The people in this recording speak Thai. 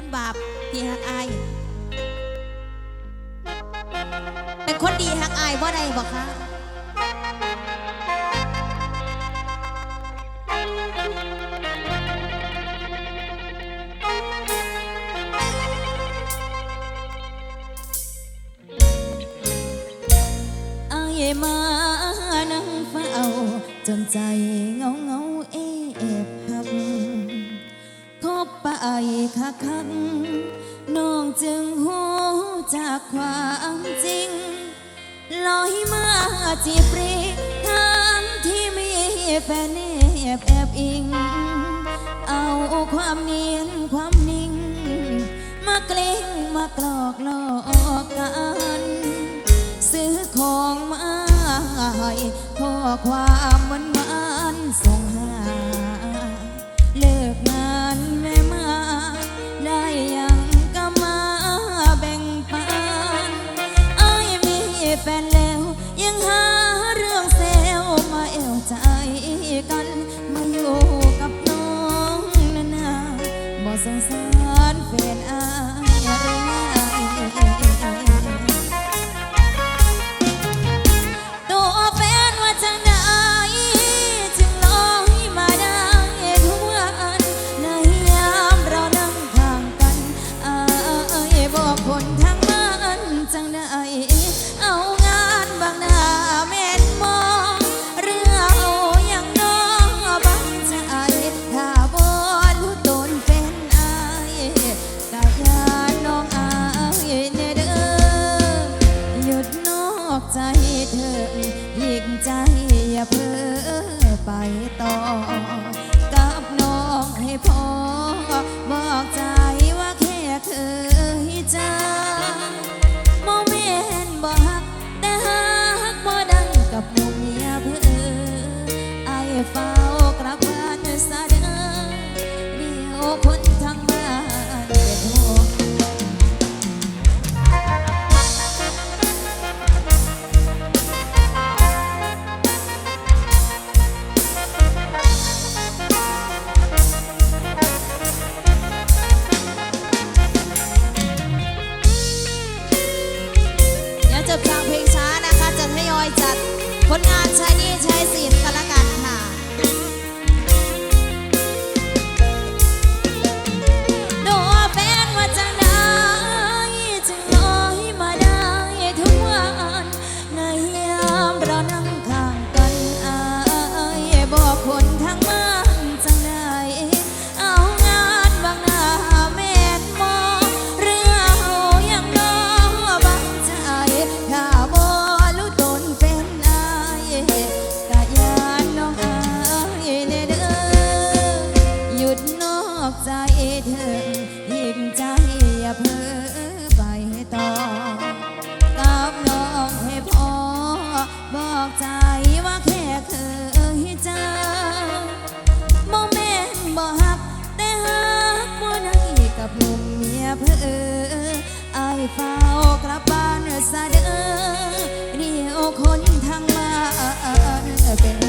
คนบาปที่หักอาย เป็นคนดีหักอายบ่ได้บ่คะอายมานั่งเฝ้าจนใจเงาเงา ไปคักคักน้องจึงหูจากความจริง ลอยมาจีบรีทั้งที่มีแฟนแอบแอบอิง เอาความเนียนความนิ่ง มาเกล้งมากลอกลอกกันซื้อของมาให้ข้อความหวานหวานส่ง สารแฟนอา อย่าเพ้อไปต่อ กับน้องให้พอ บอกใจว่าแค่เคยจามอไม่เห็นบอก แต่หากบ่ดังกับมุมอย่าเพ้อไอ้ฟ้า ผลงานชายนี่ชายศิล ฝ้ากลับบ้านซะเด้อเรียวคนทางบ้านเป็น